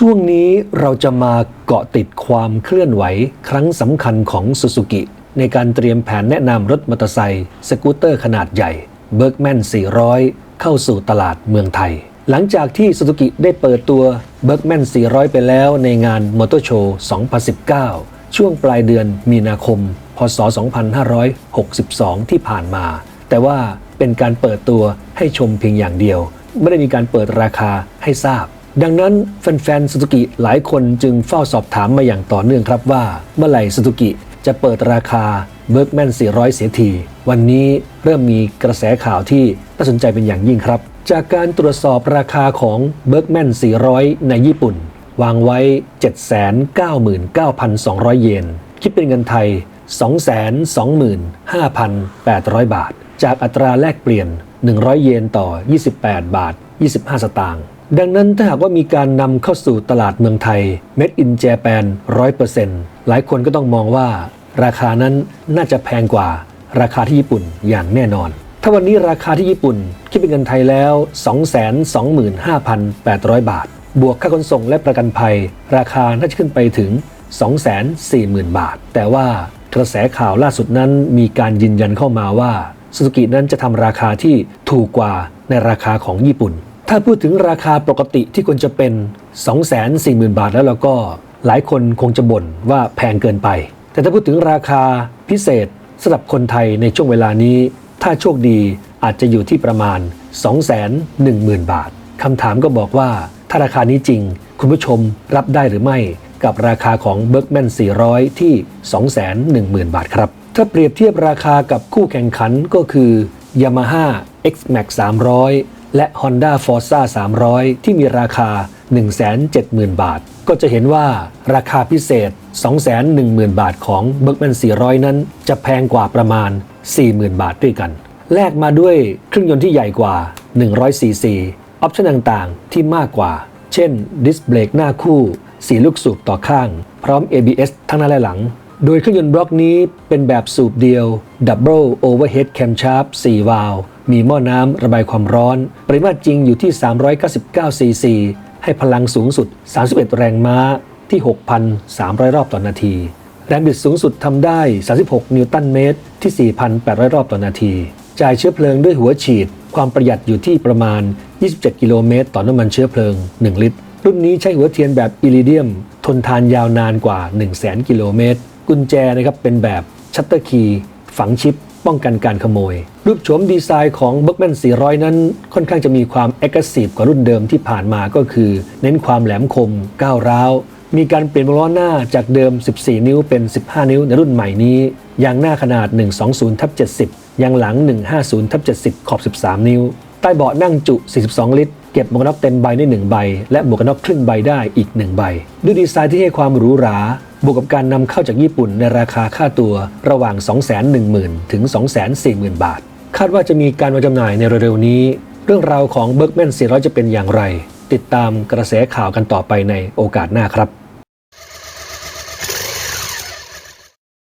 ช่วงนี้เราจะมาเกาะติดความเคลื่อนไหว ครั้งสำคัญของซูซูกิในการเตรียมแผนแนะนำรถมอเตอร์ไซค์สกูตเตอร์ขนาดใหญ่ Bergman 400 เข้าสู่ตลาดเมืองไทย หลังจากที่ซูซูกิได้เปิดตัว Bergman 400 ไปแล้วในงานมอเตอร์โชว์ 2019 ช่วงปลายเดือนมีนาคม พศ 2562 ที่ผ่านมา แต่ว่าเป็นการเปิดตัวให้ชมเพียงอย่างเดียว ไม่ได้มีการเปิดราคาให้ทราบ ดังนั้นแฟนๆซูซูกิหลายคนจึงเฝ้าสอบถามมาอย่างต่อเนื่องครับว่า เมื่อไหร่ซูซูกิจะเปิดราคา Bergman 400 เสียที วันนี้เริ่มมีกระแสข่าวที่น่าสนใจเป็นอย่างยิ่งครับ จากการตรวจสอบราคาของ Bergman 400 ในญี่ปุ่น วางไว้ 799,200 เยน คิดเป็นเงินไทย 225,800 บาท จากอัตราแลกเปลี่ยน 100 เยนต่อ 28 บาท 25 สตางค์ ดังนั้นถ้าหากว่ามีการนำเข้าสู่ตลาดเมืองไทย Made in Japan 100%หลายคนก็ต้องมองว่า ราคานั้นน่าจะแพงกว่าราคาที่ญี่ปุ่นอย่างแน่นอน ถ้าวันนี้ราคาที่ญี่ปุ่น คิดเป็นเงินไทยแล้ว 225,800 บาท บวกค่าขนส่งและประกันภัย ราคาน่าจะขึ้นไปถึง 240,000 บาท แต่ว่ากระแสข่าวล่าสุดนั้นมีการยืนยันเข้ามาว่าซูซูกินั้นจะทำราคาที่ถูกกว่าในราคาของญี่ปุ่น ถ้าพูดถึงราคาปกติที่ควรจะเป็น 240,000 บาทแล้วเราก็หลายคนคงจะบ่นว่าแพงเกินไป แต่ถ้าพูดถึงราคาพิเศษสำหรับคนไทยในช่วงเวลานี้ ถ้าโชคดีอาจจะอยู่ที่ประมาณ 210,000 บาทคำถามก็บอกว่าถ้าราคานี้จริง คุณผู้ชมรับได้หรือไม่กับราคาของ Bergman 400 ที่ 210,000 บาทครับ ถ้าเปรียบเทียบราคากับคู่แข่งขันก็คือ Yamaha X-Max 300 และ Honda Forza 300 ที่มีราคา 170,000 บาท ก็จะเห็นว่าราคาพิเศษ 210,000 บาทของ Bergman 400 นั้น จะแพงกว่าประมาณ 40,000 บาทด้วยกัน แลกมาด้วยเครื่องยนต์ที่ใหญ่กว่า100ซีซีออปชั่นต่างๆ ที่มากกว่า เช่น ดิสเบรกหน้าคู่4ลูกสูบต่อข้าง พร้อม ABS ทั้งหน้าและหลัง โดยเครื่องยนต์บล็อกนี้เป็นแบบสูบเดียว Double Overhead Camshaft 4 วาล์ว มีหม้อน้ำระบายความร้อน ปริมาตรจริงอยู่ที่ 399 ซีซี ให้พลังสูงสุด 31 แรงม้าที่ 6,300 รอบต่อนาที แรงบิดสูงสุดทำได้ 36 นิวตันเมตรที่ 4,800 รอบต่อนาที จ่ายเชื้อเพลิงด้วยหัวฉีด ความประหยัดอยู่ที่ประมาณ 27 กิโลเมตร ต่อน้ำมันเชื้อเพลิง 1 ลิตร รุ่นนี้ใช้หัวเทียนแบบอิริเดียม ทนทานยาวนานกว่า 100,000 กิโลเมตร กุญแจนะครับเป็นแบบชัตเตอร์คีย์ฝังชิป ป้องกันการขโมย รูปโฉมดีไซน์ของ b u r g m a n 400 นั้น ค่อนข้างจะมีความ a g g r e s s i v e กว่ารุ่นเดิมที่ผ่านมาก็คือ เน้นความแหลมคมก้าวร้าว มีการเปลี่ยนล้อหน้าจากเดิม 14 นิ้วเป็น 15 นิ้วในรุ่นใหม่นี้ยางหน้าขนาด 120ทับ70 ยางหลัง 150ทับ70 ขอบ 13 นิ้ว ใต้เบาะนั่งจุ 42 ลิตร เก็บหมวกกันน็อกเต็มใบได้1ใบ และหมวกกันน็อกครึ่งใบได้อีก 1 ใบ ด้วยดีไซน์ที่ให้ความหรูหรา บวกกับการนำเข้าจากญี่ปุ่นในราคาค่าตัวระหว่าง 210,000 ถึง 240,000 บาท คาดว่าจะมีการวางจำหน่ายในเร็วๆนี้ เรื่องราวของเบิร์กแมน400 จะเป็นอย่างไร ติดตามกระแสข่าวกันต่อไปในโอกาสหน้าครับ